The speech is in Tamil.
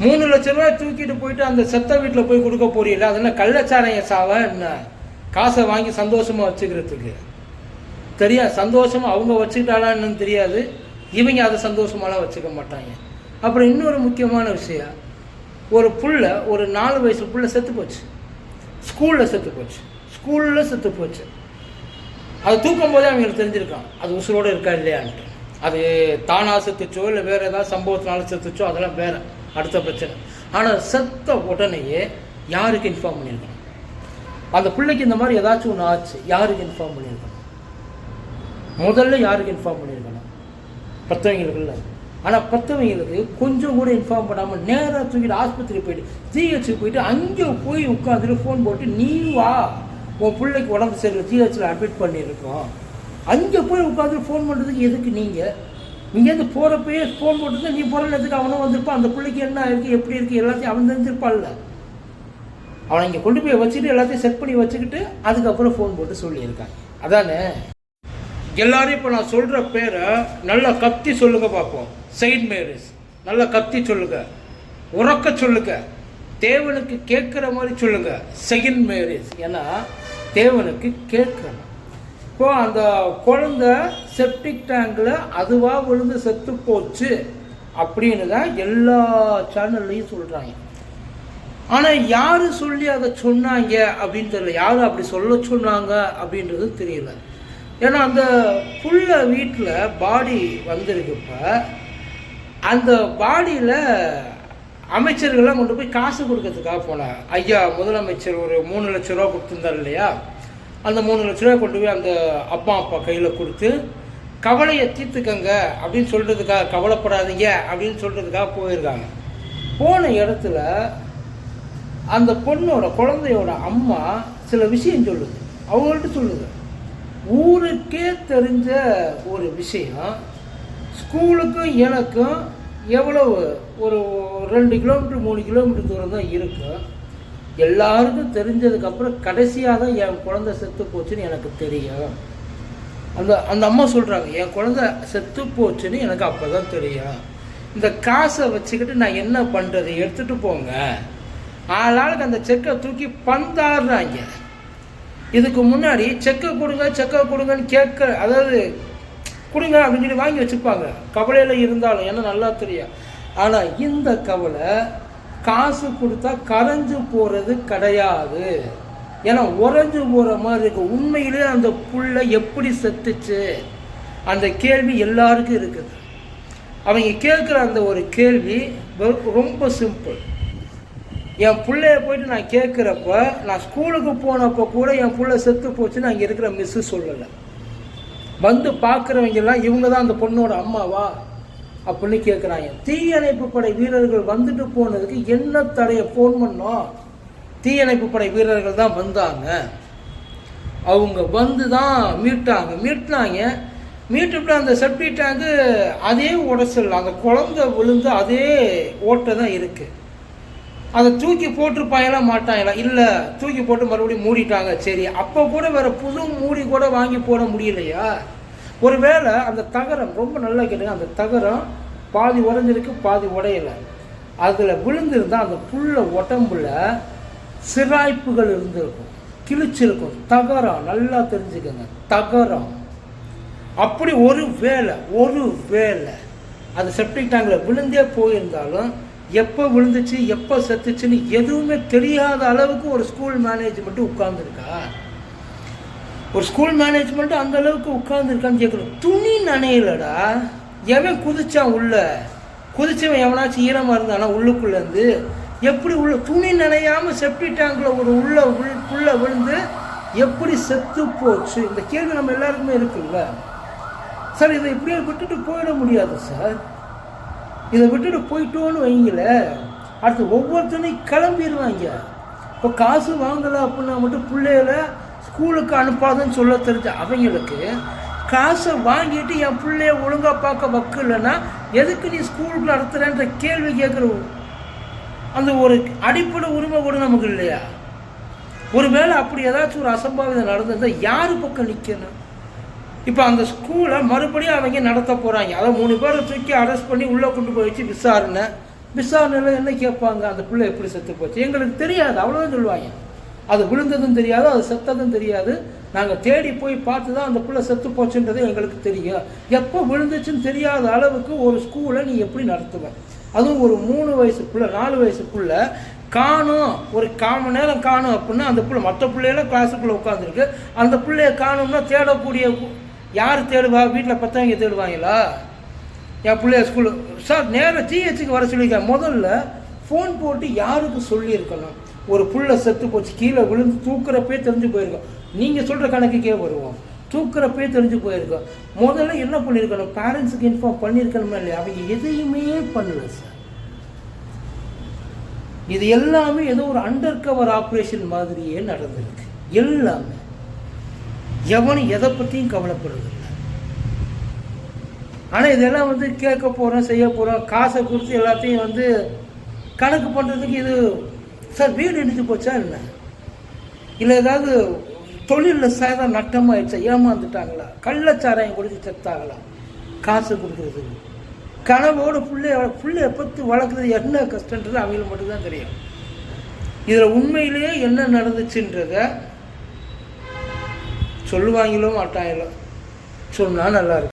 மூணு லட்ச ரூபாய் தூக்கிட்டு போயிட்டு அந்த செத்த வீட்டில் போய் கொடுக்க போறீங்கள அது என்ன கள்ளச்சாரைய சாவா என்ன? காசை வாங்கி சந்தோஷமாக வச்சுக்கிறதுக்கு. தெரியா? சந்தோஷமாக அவங்க வச்சுக்கிட்டாளான்னு தெரியாது. இவங்க அதை சந்தோஷமாலாம் வச்சுக்க மாட்டாங்க. அப்புறம் இன்னொரு முக்கியமான விஷயம். ஒரு புள்ள ஒரு நாலு வயசு புள்ள செத்து போச்சு. ஸ்கூலில் செத்து போச்சு. ஸ்கூலில் செத்து போச்சு. அது தூக்கும் போதே அவங்களுக்கு தெரிஞ்சிருக்கான் அது உசுரோடு இருக்கா இல்லையான்ட்டு. அது தானாக செத்துச்சோ இல்லை வேறு ஏதாவது சம்பவத்தினால செத்துச்சோ அதெல்லாம் வேற. அடுத்த பிரச்சனை. ஆனால் செத்த உடனேயே யாருக்கு இன்ஃபார்ம் பண்ணியிருக்கணும்? அந்த பிள்ளைக்கு இந்த மாதிரி ஏதாச்சும் ஒன்று ஆச்சு யாருக்கு இன்ஃபார்ம் பண்ணியிருக்கணும்? முதல்ல யாருக்கு இன்ஃபார்ம் பண்ணியிருக்கணும்? பத்தவங்களுக்குல்ல. ஆனால் பத்தவங்களுக்கு கொஞ்சம் கூட இன்ஃபார்ம் பண்ணாமல் நேராக தூக்கிட்டு ஆஸ்பத்திரி போயிட்டு ஜிஹெச்சுக்கு போயிட்டு அங்கே போய் உட்காந்துட்டு ஃபோன் போட்டு நீ வா உன் பிள்ளைக்கு உடம்பு சரியில்லை ஜிஹெச்சில் அட்மிட் பண்ணியிருக்கோம். அங்கே போய் உட்காந்து ஃபோன் பண்ணுறதுக்கு எதுக்கு நீங்கள் இங்கேருந்து போகிறப்பயே ஃபோன் போட்டுருந்தா நீ போகிற நேரத்துக்கு அவனும் வந்திருப்பான். அந்த பிள்ளைக்கு என்ன இருக்குது எப்படி இருக்குது எல்லாத்தையும் அவன் தெரிஞ்சிருப்பான்ல அவனை இங்கே கொண்டு போய் வச்சுட்டு எல்லாத்தையும் செட் பண்ணி வச்சுக்கிட்டு அதுக்கப்புறம் ஃபோன் போட்டு சொல்லியிருக்காங்க அதானே? எல்லாரும் இப்போ நான் சொல்கிற பேரை நல்லா கத்தி சொல்லுங்க பார்ப்போம் செயின்ட் மேரிஸ் நல்லா கத்தி சொல்லுங்க. உறக்க சொல்லுங்க. தேவனுக்கு கேட்குற மாதிரி சொல்லுங்க. செயின்ட் மேரிஸ் ஏன்னா தேவனுக்கு கேட்கணும் இப்போ அந்த குழந்தை செப்டிக் டேங்கில் அதுவாக விழுந்து செத்து போச்சு அப்படின்னு தான் எல்லா சேனல்லையும் சொல்கிறாங்க ஆனால் யார் சொல்லி அதை சொன்னாங்க அப்படின்னு தெரியல. யார் அப்படி சொல்ல சொன்னாங்க அப்படின்றது தெரியல. ஏன்னா அந்த புள்ள வீட்டில் பாடி வந்திருக்கப்ப அந்த பாடியில் அமைச்சர்கள்லாம் கொண்டு போய் காசு கொடுக்கறதுக்காக போனாங்க. ஐயா முதலமைச்சர் ஒரு மூணு லட்ச ரூபா கொடுத்துருந்தார் இல்லையா? அந்த மூணு லட்ச ரூபாய் கொண்டு போய் அந்த அப்பா அப்பா கையில் கொடுத்து கவலையை தீர்த்துக்கங்க அப்படின்னு சொல்கிறதுக்காக கவலைப்படாதீங்க அப்படின்னு சொல்கிறதுக்காக போயிருக்காங்க. போன இடத்துல அந்த பொண்ணோட குழந்தையோட அம்மா சில விஷயம் சொல்லுது. அவங்கள்ட்ட சொல்லுது. ஊருக்கே தெரிஞ்ச ஒரு விஷயம் ஸ்கூலுக்கும் எனக்கும் எவ்வளவு ஒரு ரெண்டு கிலோமீட்டர் மூணு கிலோமீட்டர் தூரம் தான் இருக்கும் எல்லாருக்கும் தெரிஞ்சதுக்கப்புறம் கடைசியாக தான் என் குழந்தை செத்து போச்சுன்னு எனக்கு தெரியும். அந்த அந்த அம்மா சொல்கிறாங்க என் குழந்தை செத்து போச்சுன்னு எனக்கு அப்போ தான் தெரியும். இந்த காசை வச்சுக்கிட்டு நான் என்ன பண்ணுறது எடுத்துகிட்டு போங்க. ஆளாளுக்கு அந்த செக்கை தூக்கி பந்தாடுறாங்க. இதுக்கு முன்னாடி செக்கை கொடுங்க செக்கை கொடுங்கன்னு கேட்க அதாவது கொடுங்க அப்படின்னு சொல்லி வாங்கி வச்சுப்பாங்க. கவலையில் இருந்தாலும் ஏன்னா நல்லா தெரியும். ஆனால் இந்த கவலை காசு கொடுத்தா கரைஞ்சு போகிறது கிடையாது. ஏன்னா உறைஞ்சு போகிற மாதிரி இருக்கு. உண்மையிலே அந்த புள்ள எப்படி செத்துச்சு? அந்த கேள்வி எல்லாருக்கும் இருக்குது. அவங்க கேட்குற அந்த ஒரு கேள்வி ரொம்ப சிம்பிள் என் பிள்ளைய போயிட்டு நான் கேட்குறப்ப நான் ஸ்கூலுக்கு போனப்போ கூட என் பிள்ளை செத்து போச்சுன்னு அங்கே இருக்கிற மிஸ்ஸு சொல்லலை. வந்து பார்க்குறவங்க எல்லாம் இவங்க தான் அந்த பொண்ணோட அம்மாவா? அப்படின்னு கேட்குறாங்க தீயணைப்பு படை வீரர்கள் வந்துட்டு போனதுக்கு என்ன தடைய ஃபோன் பண்ணோம் தீயணைப்பு படை வீரர்கள் தான் வந்தாங்க. அவங்க வந்து தான் மீட்டாங்க. மீட்டினாங்க. மீட்டுவிட்டு அந்த செப்டி டேங்கு அதே உடச்சல் அந்த குழந்தை விழுந்து அதே ஓட்டை தான் இருக்குது அதை தூக்கி போட்டிருப்பாங்களா மாட்டாங்களா? இல்லை தூக்கி போட்டு மறுபடியும் மூடிட்டாங்க. சரி அப்போ கூட வேறு புது மூடி கூட வாங்கி போட முடியலையா? ஒருவேளை அந்த தகரம் ரொம்ப நல்லா கேட்டுங்க அந்த தகரம் பாதி உடஞ்சிருக்கு பாதி உடையலை. அதில் விழுந்திருந்தால் அந்த புள்ள உடம்புல சிராய்ப்புகள் இருந்திருக்கும் கிழிச்சிருக்கும். தகரம் நல்லா தெரிஞ்சுக்கோங்க தகரம். அப்படி ஒரு வேலை ஒரு வேலை அது செப்டிக் டேங்கில் விழுந்தே போயிருந்தாலும் எப்போ விழுந்துச்சு எப்போ செத்துச்சுன்னு எதுவுமே தெரியாத அளவுக்கு ஒரு ஸ்கூல் மேனேஜ்மெண்ட்டு உட்கார்ந்துருக்கா? ஒரு ஸ்கூல் மேனேஜ்மெண்ட்டும் அந்த அளவுக்கு கேட்குறோம் துணி நனையலடா. எவன் குதிச்சான் உள்ள? குதிச்சவன் எவனாச்சும் ஈரமாக இருந்தானா உள்ளுக்குள்ளேருந்து எப்படி உள்ள துணி நனையாமல் செப்டி டேங்கில் ஒரு உள்ள உள் உள்ள விழுந்து எப்படி செத்து போச்சு? இந்த கேள்வி நம்ம எல்லாருக்குமே இருக்குல்ல. சார் இதை இப்படியே விட்டுட்டு போயிட முடியாது சார். இதை விட்டுட்டு போயிட்டோன்னு வைங்கள. அடுத்து ஒவ்வொருத்தனையும் கிளம்பிடுவாங்க இப்போ காசு வாங்கலை அப்படின்னா மட்டும் பிள்ளைகளை ஸ்கூலுக்கு அனுப்பாதுன்னு சொல்ல தெரிஞ்ச அவங்களுக்கு காசை வாங்கிட்டு என் பிள்ளைய ஒழுங்காக பார்க்க வக்கு இல்லைன்னா எதுக்கு நீ ஸ்கூலுக்கு நடத்துகிறேன்ற கேள்வி கேட்குற அந்த ஒரு அடிப்படை உரிமை கூட நமக்கு இல்லையா? ஒருவேளை அப்படி ஏதாச்சும் ஒரு அசம்பாவிதம் நடந்திருந்தால் யார் பக்கம் நிற்கணும் இப்போ அந்த ஸ்கூலை மறுபடியும் அவங்க நடத்த போகிறாங்க அதை மூணு பேரை தூக்கி அரெஸ்ட் பண்ணி உள்ளே கொண்டு போய் வச்சு விசாரணை. விசாரணையில் என்ன கேட்பாங்க? அந்த பிள்ளை எப்படி செத்து போச்சு? எங்களுக்கு தெரியாது. அவ்வளோதான் சொல்லுவாங்க. அது விழுந்ததும் தெரியாது அது செத்ததும் தெரியாது. நாங்கள் தேடி போய் பார்த்து தான் அந்த பிள்ளை செத்து போச்சுன்றது எங்களுக்கு தெரியும். எப்போ விழுந்துச்சுன்னு தெரியாத அளவுக்கு ஒரு ஸ்கூலை நீ எப்படி நடத்துவேன் அதுவும் ஒரு மூணு வயசு பிள்ளை நாலு வயசு பிள்ளை காணும். ஒரு காம நேரம் காணும் அப்படின்னா அந்த பிள்ளை மற்ற பிள்ளையெல்லாம் கிளாஸுக்குள்ளே உட்காந்துருக்கு அந்த பிள்ளைய காணும்னா தேடக்கூடிய யார் தேடுவா? வீட்டில் பத்தவங்க தேடுவாங்களா? என் பிள்ளைய ஸ்கூலு சார் நேராக ஜிஹெச்சுக்கு வர சொல்லியிருக்கேன் முதல்ல ஃபோன் போட்டு யாருக்கு சொல்லியிருக்கணும்? ஒரு புள்ள செத்து போச்சு கீழே விழுந்து தூக்குறப்பே தெரிஞ்சு போயிருக்கோம். நீங்கள் சொல்கிற கணக்குக்கே வருவோம். தூக்குறப்பே தெரிஞ்சு போயிருக்கோம். முதல்ல என்ன பண்ணியிருக்கணும் பேரண்ட்ஸுக்கு இன்ஃபார்ம் பண்ணியிருக்கணுமா இல்லையா? அவங்க எதையுமே பண்ணல சார் இது எல்லாமே ஏதோ ஒரு அண்டர் கவர் ஆப்ரேஷன் மாதிரியே நடந்திருக்கு. எல்லாமே. எவனும் எதை பற்றியும் கவலைப்படுறதில்லை. ஆனால் இதெல்லாம் வந்து கேட்க போகிறோம் செய்ய போகிறோம் காசை கொடுத்து எல்லாத்தையும் வந்து கணக்கு பண்ணுறதுக்கு இது சார் வீடு இடிஞ்சு போச்சா இல்லை? இல்லை ஏதாவது தொழிலில் சேதம் நட்டமாயிடுச்சா? ஏமாந்துட்டாங்களா? கள்ளச்சாராயம் குடிச்சு செத்தாங்களா? காசு கொடுக்குறதுக்கு கனவோட பிள்ளைய பிள்ளைய பற்றி வளர்க்குறது என்ன கஷ்டன்றது அவங்களுக்கு மட்டும்தான் தெரியும். இதில் உண்மையிலேயே என்ன நடந்துச்சுன்றத சொல்லுவாங்களோ மாட்டாங்களோ சொன்னால் நல்லாயிருக்கும்